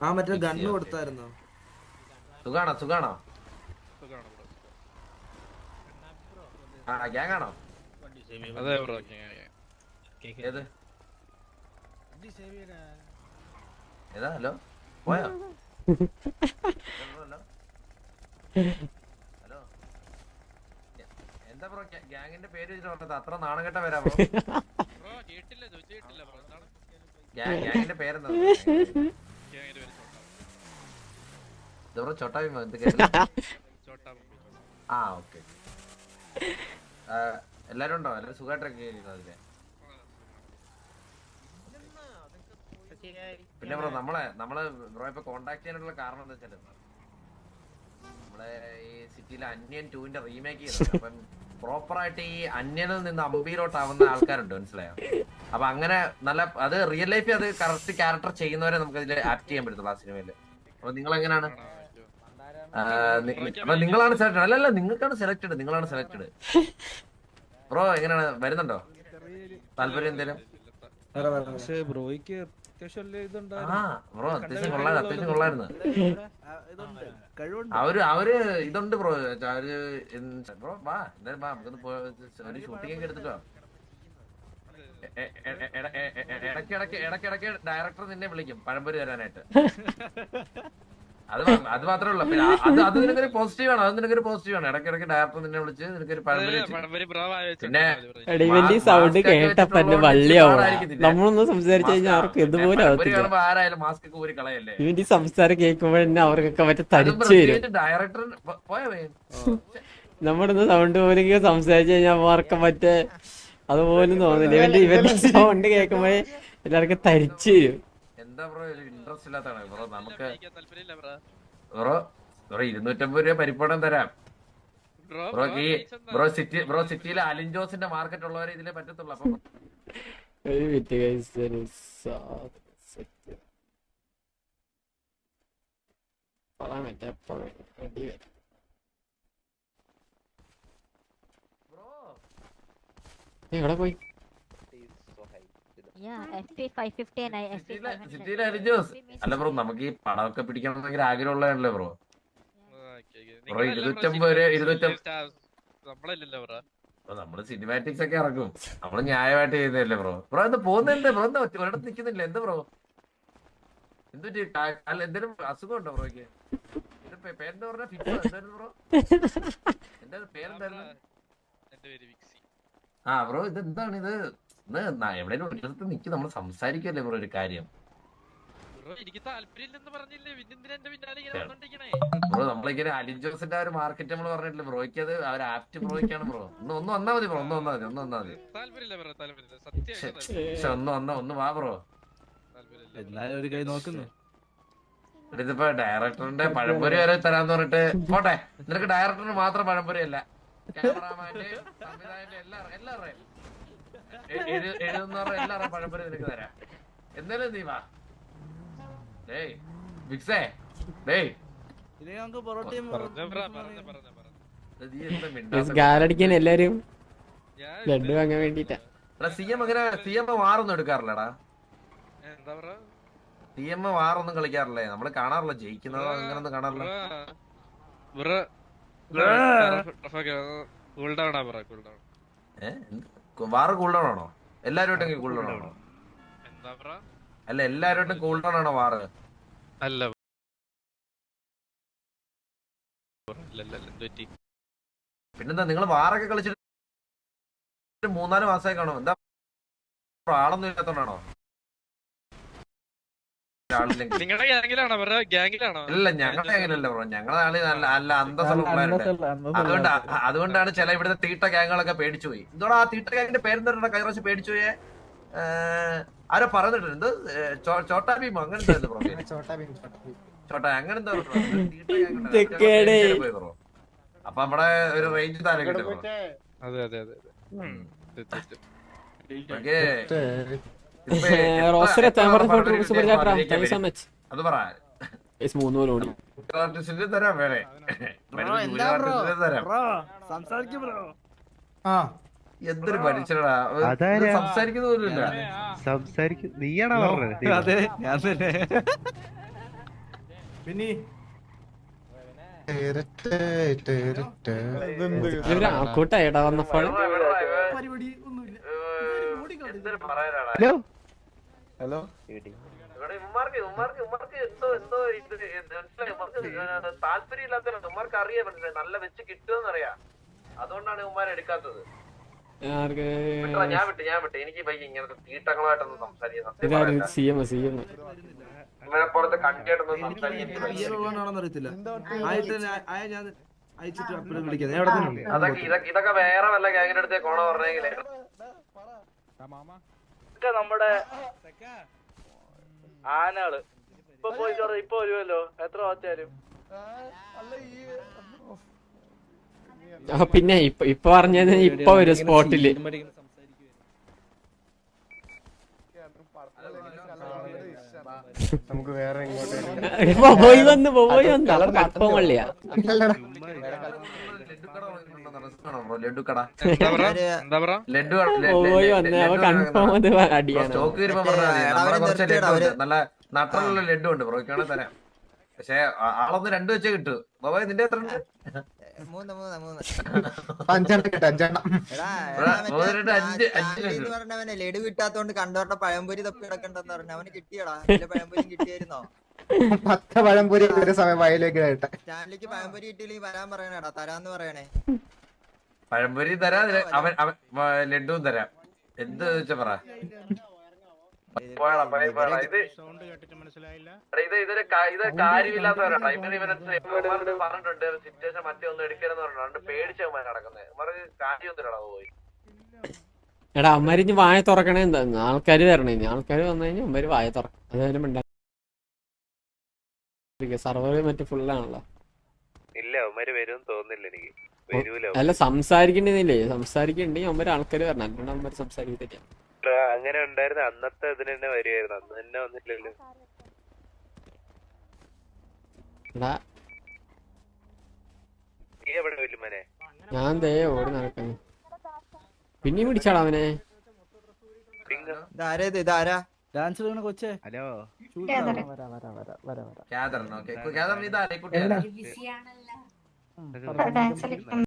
ആ മറ്റേ ഗണ്ണ്. കൊടുത്തായിരുന്നോ? സുഖാണോ സുഖാണോ? ആ ഗ്യാങ് ആണോ? അതെ ബ്രോ ഏത്? ഏതാ? ഹലോ? പോയോ? ഹലോ? ഹലോ? എന്താ ബ്രോ ഗ്യാങ്ങിന്റെ പേര് വെച്ചിട്ട് അത്ര നാണം കെട്ട വരാ ബ്രോ ബ്രോ കേട്ടില്ല ചോദിച്ചു കേട്ടില്ല ബ്രോ എന്താണ് ഗ്യാങ്ങിന്റെ പേരെന്താ ഗ്യാങ്ങിന്റെ പേര് ചോട്ടാ ഇത് ബ്രോ ചോട്ടാ ഭീമ എന്ത് ആ ഓക്കെ. എല്ലാരും ഉണ്ടോ? എല്ലാരും സുഖമായിട്ടൊക്കെ ഇരിക്കുന്നു അതിലെ? പിന്നെ ബ്രോ നമ്മളെ നമ്മളെ ബ്രോ ഇപ്പൊ കോണ്ടാക്ട് ചെയ്യാനുള്ള കാരണം എന്താ വെച്ചാൽ നമ്മളെ ഈ സിറ്റിയിലെ അന്യൻ ടൂവിന്റെ റീമേക്ക് ചെയ്യുന്നുണ്ട് അപ്പം പ്രോപ്പർ ആയിട്ട് ഈ അന്യനിൽ നിന്ന് അമ്പിയിലോട്ടാവുന്ന ആൾക്കാരുണ്ട് മനസ്സിലായോ? അപ്പൊ അങ്ങനെ നല്ല അത് റിയൽ ലൈഫിൽ അത് കറക്റ്റ് ക്യാരക്ടർ ചെയ്യുന്നവരെ നമുക്ക് ഇതിൽ ആക്ട് ചെയ്യാൻ പറ്റത്തുള്ളൂ ആ സിനിമയിൽ അപ്പൊ നിങ്ങൾ എങ്ങനെയാണ് നിങ്ങളാണ് സെലക്ടഡ് അല്ലല്ല നിങ്ങൾക്കാണ് സെലക്ടഡ് നിങ്ങളാണ് സെലക്ടഡ് ബ്രോ എങ്ങനെയാണ് വരുന്നുണ്ടോ താല്പര്യം എന്തേലും ബ്രോയ്ക്ക് ബ്രോ അത്യാവശ്യം കൊള്ളായിരുന്നു അത്യാവശ്യം കൊള്ളായിരുന്നു അവർ അവർ ഇതുണ്ട് ബ്രോ അവർ ബ്രോ വാ എന്തായാലും വാ നമുക്കൊന്ന് ഒരു ഷൂട്ടിംഗ് ഒക്കെ എടുത്തിട്ട് ഇടയ്ക്കിടയ്ക്ക് ഇടയ്ക്കിടയ്ക്ക് ഡയറക്ടർ നിന്നെ വിളിക്കും. പഴംപൊരി തരാനായിട്ട്. അത് അത് മാത്രമേ ഉള്ളൂ. പിന്നെ അത് അത് നിനക്കൊരു പോസിറ്റീവ് ആണ്. അത് നിനക്കൊരു പോസിറ്റീവ് ആണ്. ഇടയ്ക്കിടയ്ക്ക് ഡയറക്ടർ നിന്നെ വിളിച്ച് നിനക്കൊരു പഴംപൊരി പിന്നെ സൗണ്ട് കേട്ടപ്പോ നമ്മളൊന്നും സംസാരിച്ചു കഴിഞ്ഞാൽ അവർക്ക് ഇതുപോലെ ആരായാലും മാസ്ക് ഒക്കെ ഊരി കളയല്ലേ? ഇവന്റെ സംസാരം കേൾക്കുമ്പോൾ തന്നെ അവർക്കൊക്കെ മറ്റേ തരിച്ചു വരും. ഡയറക്ടർ പോയവേ നമ്മുടെ സൗണ്ട് പോലെ സംസാരിച്ചു കഴിഞ്ഞാൽ അവർക്ക് മറ്റേ അതുപോലും തോന്നില്ല. ഇവന്റെ ഇവന്റെ സൗണ്ട് കേൾക്കുമ്പോഴേ എല്ലാവർക്കും തരിച്ചു വരും. എന്താ ബ്രോ ഇൻട്രസ്റ്റ് ഇല്ലാത്തതാണ്. ബ്രോ നമുക്ക് ബ്രോ ബ്രോ ഇരുന്നൂറ്റമ്പത് രൂപ പരിപ്പാടം തരാം. ബ്രോ ബ്രോ ഈ ബ്രോ സിറ്റി ബ്രോ സിറ്റിയിലെ അലിൻജോസിന്റെ മാർക്കറ്റ് ഉള്ളവരെ ഇതിനെ പറ്റത്തുള്ളൂ. അപ്പൊ ഒരു മിനിറ്റ്. പറയാൻ പറ്റാ സിറ്റിയിലെ പോയി അല്ല ബ്രോ നമുക്ക് ഈ പണമൊക്കെ പിടിക്കണം ഭയങ്കര ആഗ്രഹമുള്ളതാണല്ലേ ബ്രോ? ബ്രോ, ഇരുന്നൂറ്റമ്പത് രൂപ, ഇരുന്നൂറ്റമ്പ- നമ്മളല്ലല്ലോ ബ്രോ. ബ്രോ നമ്മൾ സിനിമാറ്റിക്സ് ഒക്കെ ഇറക്കും. നമ്മൾ ന്യായമായിട്ട് ചെയ്യുന്നതല്ലേ ബ്രോ? ബ്രോ എന്താ പോകുന്നുണ്ട് ബ്രോ എന്താ ഒരിടത്ത് നിക്കുന്നില്ല എന്താ ബ്രോ? അല്ല എന്തെങ്കിലും അസുഖം ഉണ്ടോ ബ്രോയ്ക്ക് പേരെന്താ പറഞ്ഞ? Fixo bro? എന്താ പേരെന്തായിരുന്നു? എന്റെ പേര് വിക്സി. ആ ബ്രോ ഇത് എന്താണ്? ഇത് എവിടെയും ഒരിടത്ത് നിക്ക് നമ്മൾ സംസാരിക്കല്ലേ ബ്രോ ഒരു കാര്യം? ബ്രോ ആ ഒരു മാർക്കറ്റ് നമ്മൾ പറഞ്ഞിട്ടില്ല? ബ്രോയ്ക്ക് അത് ആപ്റ്റ് ബ്രോയ്ക്കാണ് ഒന്ന് ഒന്ന് വന്നാ മതി ബ്രോ ഒന്ന് വന്നാ മതി ഒന്ന് വന്നാ മതി. താല്പര്യമില്ല ബ്രോ താല്പര്യമില്ല. സത്യമായിട്ട് പക്ഷെ ഒന്ന് വന്ന ഒന്ന് വാ ബ്രോ. താല്പര്യമില്ല എല്ലാരും ഒരു കൈ നോക്കുന്നു. ഇതിപ്പോ ഡയറക്ടറിന്റെ പഴംപൊരി വരെ തരാന്ന് പറഞ്ഞിട്ട് പോട്ടെ. നിനക്ക് ഡയറക്ടറിന് മാത്രം പഴംപൊരി അല്ല. ക്യാമറാമാന്റെ സംവിധായകന്റെ എല്ലാ എല്ലാവരുടെയും എ- എഴു- എഴുതുന്നവരുടെ എല്ലാവരുടെയും പഴംപൊരി നിനക്ക് തരാം. എന്തായാലും നീ വാ. ഡേയ് വിക്സേ ഡേയ്. ഗാലടിക്കാൻ എല്ലാരും ഞാൻ ബ്ലഡ് വാങ്ങാൻ വേണ്ടിട്ടാ സി എം അങ്ങനെ സി എം വാറൊന്നും എടുക്കാറില്ലടാ. സി എം വാറൊന്നും കളിക്കാറില്ലേ? നമ്മൾ കാണാറില്ല? ജയിക്കുന്നതോ അങ്ങനൊന്നും കാണാറില്ല. കൂൾഡൗൺ വാറ് കൂൾ ആണോ? എല്ലാരും കൂൾഡൗൺ ആണോ? എന്താ ബ്രോ അല്ല എല്ലാരും കൂൾഡൗൺ ആണോ വാറ്? അല്ല. പിന്നെന്താ നിങ്ങൾ വാറൊക്കെ കളിച്ചിട്ട് മൂന്നാൽ മാസമായി കാണും. എന്താ ആളൊന്നും ഇല്ലാത്തോണ്ടാണോ? ആളില്ലെങ്കിൽ നിങ്ങളുടെ ഗ്യാങ്ങിലാണോ ബ്രോ ഗ്യാങ്ങിലാണോ അല്ല ഞങ്ങളെ അങ്ങനെയല്ല ബ്രോ. ഞങ്ങളെ ആൾ നല്ല നല്ല അന്തസ്സുള്ള പിള്ളേരുണ്ട് അതുകൊണ്ട് അതുകൊണ്ടാണ് ചില ഇവിടുത്തെ തീട്ട ഗ്യാങ്ങുകളൊക്കെ പേടിച്ചു പോയി. എന്തോടാ ആ തീട്ട ഗ്യാങ്ങിന്റെ പേരെന്തോടാ കൈറാശ് പേടിച്ചു പോയേ? ആരോ പറഞ്ഞിട്ടുണ്ട്. എന്ത്? ചോട്ടാ ഭീമോ? അങ്ങനെ എന്തായിരുന്നു ബ്രോ? ചോട്ടാ അങ്ങനെ എന്താ. പോയി ബ്രോ? അപ്പൊ നമ്മുടെ ഒരു റേഞ്ച് താഴെ കിട്ടും ബ്രോ. അതെ അതെ അതെ അതെ. റോസ്റ്റർ സൂപ്പർ വിജയം ചാപ്റ്റർ ആഗ്രഹിക്കാൻ താങ്ക് അത് സോ? മച്ച് അത് പറ. മൂന്ന് പോലെ ഓടി ആർട്ടിസ്റ്റിന്റെ തരാം വേണേ. ബ്രോ എന്താ ബ്രോ? ബ്രോ സംസാരിക്കും ബ്രോ. ആ. എന്തൊരു മനുഷ്യനാ അതാരാ? സംസാരിക്കുന്ന പോലും ഇല്ല. സംസാരിക്കും നീയാണോ പറഞ്ഞത്? അതെ ഞാൻ തന്നെ. പിന്നെ വന്നപ്പോൾ ഹലോ? ഹലോ മനസ്സിലായോ? നല്ല വെച്ച് കിട്ടുമെന്ന് അറിയാം അതുകൊണ്ടാണ് എടുക്കാത്തത്. ഞാൻ വിട്ട് ഞാൻ വിട്ട്. എനിക്ക് ഇങ്ങനത്തെ തീട്ടങ്ങളായിട്ടൊന്നും. അതൊക്കെ ഇതൊക്കെ വേറെ വല്ല ഗ്യാങ്ങിന്റെ അടുത്തേ കോണ പറഞ്ഞെങ്കിലേ? ഇതൊക്കെ നമ്മുടെ ആനകൾ. ഇപ്പൊ പോയി ചോറ ഇപ്പൊ വരുമല്ലോ എത്ര വാച്ചാലും. പിന്നെ ഇപ്പൊ ഇപ്പൊ പറഞ്ഞത് ഇപ്പൊ ഒരു സ്പോട്ടിൽ. നമുക്ക് വേറെ ഇങ്ങോട്ട് പോയി വന്ന് പോയി വന്ന്. അപ്പം കപ്പം കൊള്ളിയാ. നല്ല ലഡു ഉണ്ട് ബ്രോക്കാണ് തരാം. പക്ഷെ ആളൊന്ന് രണ്ടു വെച്ചേ കിട്ടു. ബാബാ നിന്റെ എത്ര ഉണ്ട്? മൂന്ന് മൂന്ന് ലഡു. കിട്ടാത്തോണ്ട് പഴംപൊരി തപ്പി കിടക്കണ്ടെന്ന് പറഞ്ഞു. അവന് കിട്ടിയടാ. പഴംപൊരി കിട്ടിയായിരുന്നോ? പത്ത് പഴംപൊരി ഒരു സമയം വയലേക്ക് കേട്ടെ സ്റ്റാൻലിക്ക് പഴംപൊരി കിട്ടിയില്ലെങ്കിൽ വരാൻ പറയണേടാ തരാന്ന് പറയണേ. പഴംപൊരി തരാം അവൻ അവൻ ലഡുവും തരാം. എന്ത് വെച്ചാ പറ. കാര്യമില്ലാത്തവരാണ് ഇവർ ഇവരെ പറഞ്ഞിട്ടുണ്ട് സിറ്റുവേഷൻ മറ്റേ ഒന്നും എടുക്കരുതെന്ന് പറഞ്ഞിട്ടുണ്ട്. പേടിച്ചവന്മാർ നടക്കുന്നത് ഇവർക്ക് കാര്യമൊന്നുമില്ലടാ പോയി. എടാ അമ്മര് വായ തുറക്കണേ എന്താ? ആൾക്കാര് വരണേ ആൾക്കാര് വന്നു കഴിഞ്ഞാൽ അമ്മര് വായ തുറക്കും അതായത് മറ്റേ ഫുള്ളാണല്ലോ ഇല്ല അവന്മാര് വരും തോന്നുന്നില്ല എനിക്ക്. വരൂല അല്ല സംസാരിക്കണ്ടെന്നില്ലേ? സംസാരിക്കണ്ടെങ്കിൽ അമ്മര് ആൾക്കാര് വരണം. അല്ലാണ്ട് അവന്മാര് സംസാരിക്കത്തില്ല. അങ്ങനെ ഉണ്ടായിരുന്ന. അന്നത്തെ ഇതിന് തന്നെ വരുമായിരുന്നു അന്ന് തന്നെ വന്നില്ലല്ലോ. ഞാൻ ദേ ഓടി നടക്കുന്നു. പിന്നെയും പിടിച്ചാടാ അവനെ. ഇതാരാ ഇത്? ഇതാരാ? ഡാൻസ് കൊച്ചേ? ഹലോ. ക്യാദറിന് ഓക്കെ ക്യാദറിന് ഇതാ ഡാൻസ് കളിക്കാൻ